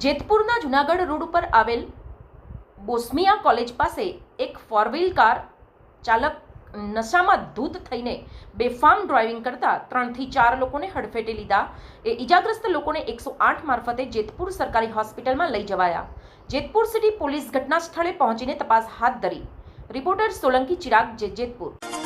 જેતપુરના Junagadh road ઉપર આવેલ બોસ્મિયા college પાસે એક ફોર વ્હીલ કાર ચાલક નશામાં ધૂત થઈને બેફામ ડ્રાઇવિંગ કરતા ત્રણથી ચાર લોકોને હડફેટે લીધા. એ ઇજાગ્રસ્ત લોકોને એકસો આઠ મારફતે જેતપુર સરકારી હોસ્પિટલમાં લઈ જવાયા. જેતપુર સિટી પોલીસ ઘટના સ્થળે પહોંચીને તપાસ હાથ ધરી. રિપોર્ટર સોલંકી ચિરાગ, જે- જેતપુર.